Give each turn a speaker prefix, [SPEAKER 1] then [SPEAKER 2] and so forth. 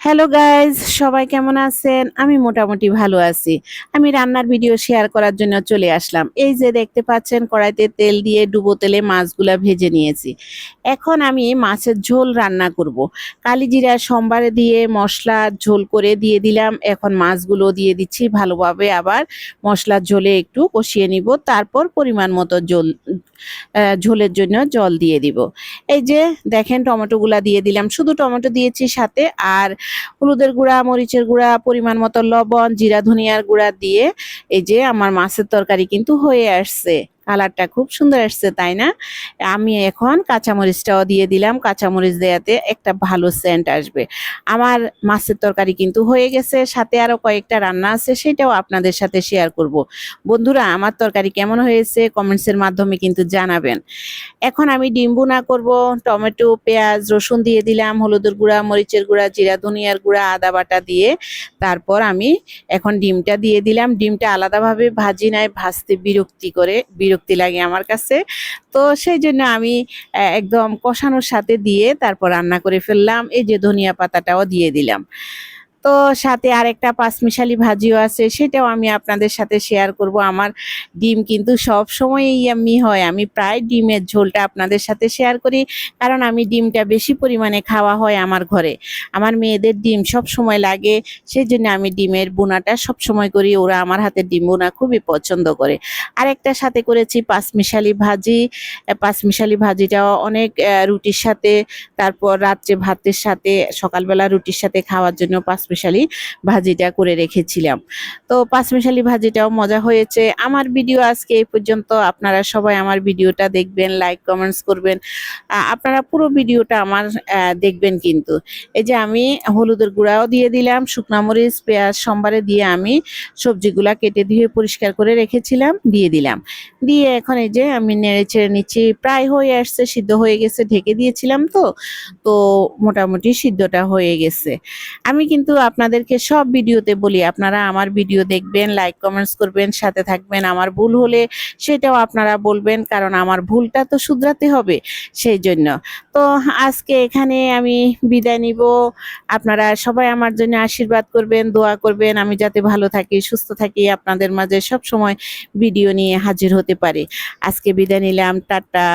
[SPEAKER 1] Hello guys সবাই কেমন আছেন? আমি মোটামুটি ভালো আছি। আমি রান্নার ভিডিও শেয়ার করার জন্য চলে আসলাম। এই যে দেখতে পাচ্ছেন, কড়াইতে তেল দিয়ে ডুবো তেলে মাছগুলা ভেজে নিয়েছি। এখন আমি মাছের ঝোল রান্না করব। কালিজিরা সোমবারে দিয়ে মশলা ঝোল করে দিয়ে দিলাম। এখন মাছগুলো দিয়ে দিচ্ছি। ভালোভাবে আবার মশলার ঝোলে একটু কষিয়ে নিব। তারপর পরিমাণ মতো জল ঝোলের জন্য জল দিয়ে দিব। এই যে দেখেন, টমেটোগুলা দিয়ে দিলাম। শুধু টমেটো দিয়েছি সাথে আর হলুদের গুঁড়া, মরিচের গুঁড়া, পরিমাণ মতো লবণ, জিরা, ধনিয়ার গুঁড়া দিয়ে এই যে আমার মাছের তরকারি কিন্তু হয়ে আসছে। কালারটা খুব সুন্দর আসছে, তাই না? আমি এখন কাঁচামরিচটাও দিয়ে দিলাম, কাঁচামরিচ দেয়াতে একটা ভালো সেন্ট আসবে। আমার মাছের তরকারি কিন্তু হয়ে গেছে, সাথে আরও কয়েকটা রান্না আছে, সেটাও আপনাদের সাথে শেয়ার করব। বন্ধুরা, আমার তরকারি কেমন হয়েছে কমেন্টসের মাধ্যমে কিন্তু জানাবেন। এখন আমি ডিম বুনা করব, টমেটো, পেঁয়াজ, রসুন দিয়ে দিলাম, হলুদের গুঁড়া, মরিচের গুঁড়া, জিরা, ধনিয়ার গুঁড়া, আদা বাটা দিয়ে। তারপর আমি এখন ডিমটা দিয়ে দিলাম। ডিমটা আলাদাভাবে ভাজি নাই, ভাজতে বিরক্তি করে, বিরক্তি লাগে আমার কাছে। তো সেই জন্য আমি একদম কষানোর সাথে দিয়ে তারপর রান্না করে ফেললাম। এই যে ধনিয়া পাতাটাও দিয়ে দিলাম। তো সাথে আরেকটা পাঁচমিশালি ভাজিও আছে, সেটাও আমি আপনাদের সাথে শেয়ার করব। আমার ডিম কিন্তু সব সময়ই আমি হয়, আমি প্রায় ডিমের ঝোলটা আপনাদের সাথে শেয়ার করি, কারণ আমি ডিমটা বেশি পরিমাণে খাওয়া হয় আমার ঘরে। আমার মেয়েদের ডিম সব সময় লাগে সেই জন্য আমি ডিমের বোনাটা সব সময় করি, ওরা আমার হাতের ডিম বোনা খুবই পছন্দ করে। আরেকটা সাথে করেছি পাঁচমিশালি ভাজি পাঁচমিশালি ভাজিটাও অনেক রুটির সাথে, তারপর রাত্রে ভাতের সাথে, সকালবেলা রুটির সাথে খাওয়ার জন্য পাঁচমিশালি ভাজিটা করে রেখেছিলাম। তো পাঁচমিশালি ভাজিটাও মজা হয়েছে। আমার ভিডিও আজকে এই পর্যন্ত। আপনারা সবাই আমার ভিডিওটা দেখবেন লাইক কমেন্টস করবেন। আপনারা পুরো ভিডিওটা আমার দেখবেন কিন্তু। এই যে আমি হলুদের গুঁড়াও দিয়ে দিলাম, শুকনা মরিচ, পেঁয়াজ, সোমবারে দিয়ে আমি সবজিগুলা কেটে ধুয়ে পরিষ্কার করে রেখেছিলাম, দিয়ে দিলাম। দিয়ে এখন এই যে আমি নেড়ে চেড়ে নিচ্ছি। প্রায় হয়ে আসছে, সিদ্ধ হয়ে গেছে, ঢেকে দিয়েছিলাম তো। তো মোটামুটি সিদ্ধটা হয়ে গেছে। আমি কিন্তু আপনাদেরকে সব ভিডিওতে বলি, আপনারা আমার ভিডিও দেখবেন লাইক কমেন্টস করবেন, সাথে থাকবেন। আমার ভুল হলে সেটাও আপনারা বলবেন, কারণ আমার ভুলটা তো শুধরাতে হবে সেই জন্য তো আজকে এখানে আমি বিদায় নিব। আপনারা সবাই আমার জন্য আশীর্বাদ করবেন, দোয়া করবেন। আমি যাতে ভালো থাকি, সুস্থ থাকি, আপনাদের মাঝে সব সময় ভিডিও নিয়ে হাজির হতে পারি। আজকে বিদায় নিলাম, টাটা।